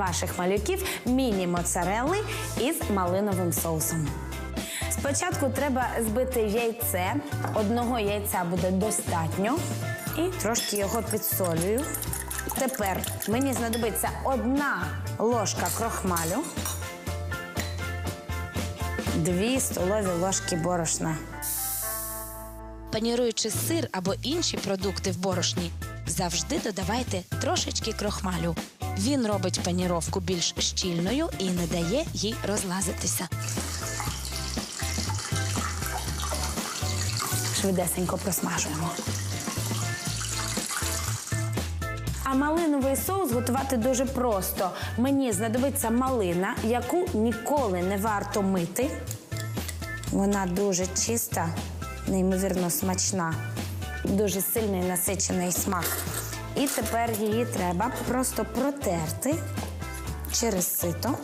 ваших малюків міні-моцарелли із малиновим соусом. Спочатку треба збити яйце. Одного яйця буде достатньо. І трошки його підсолюю. Тепер мені знадобиться одна ложка крохмалю, дві столові ложки борошна. Паніруючи сир або інші продукти в борошні, завжди додавайте трошечки крохмалю. Він робить паніровку більш щільною і не дає їй розлазитися. Швидесенько просмажуємо. А малиновий соус готувати дуже просто. Мені знадобиться малина, яку ніколи не варто мити. Вона дуже чиста, неймовірно смачна, дуже сильний насичений смак. І тепер її треба просто протерти через сито.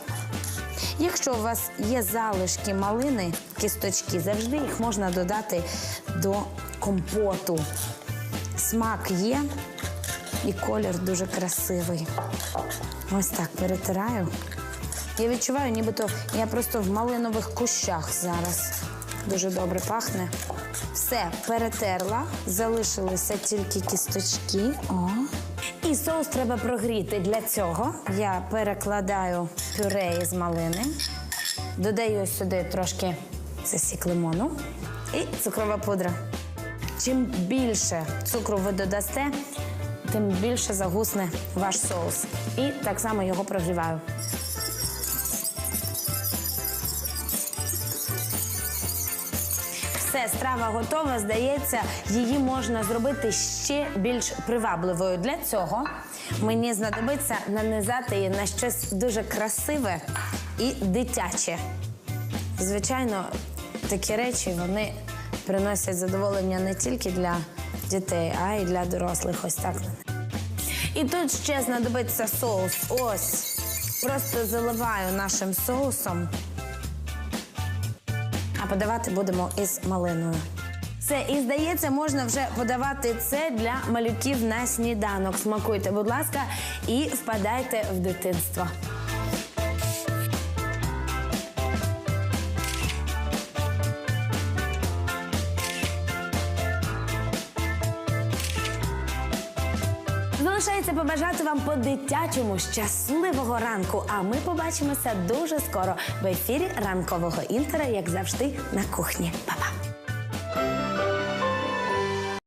Якщо у вас є залишки малини, кісточки, завжди їх можна додати до компоту. Смак є і колір дуже красивий. Ось так перетираю. Я відчуваю, нібито я просто в малинових кущах зараз. Дуже добре пахне. Все, перетерла, залишилися тільки кісточки. О. І соус треба прогріти. Для цього я перекладаю пюре із малини, додаю сюди трошки це сік лимону і цукрова пудра. Чим більше цукру ви додасте, тим більше загусне ваш соус. І так само його прогріваю. Все, страва готова. Здається, її можна зробити ще більш привабливою. Для цього мені знадобиться нанизати її на щось дуже красиве і дитяче. Звичайно, такі речі вони приносять задоволення не тільки для дітей, а й для дорослих. Ось так. І тут ще знадобиться соус. Ось. Просто заливаю нашим соусом. Подавати будемо із малиною. Все, і здається, можна вже подавати це для малюків на сніданок. Смакуйте, будь ласка, і впадайте в дитинство. Залишається побажати вам по-дитячому щасливого ранку. А ми побачимося дуже скоро в ефірі ранкового інтера, як завжди, на кухні. Па-па!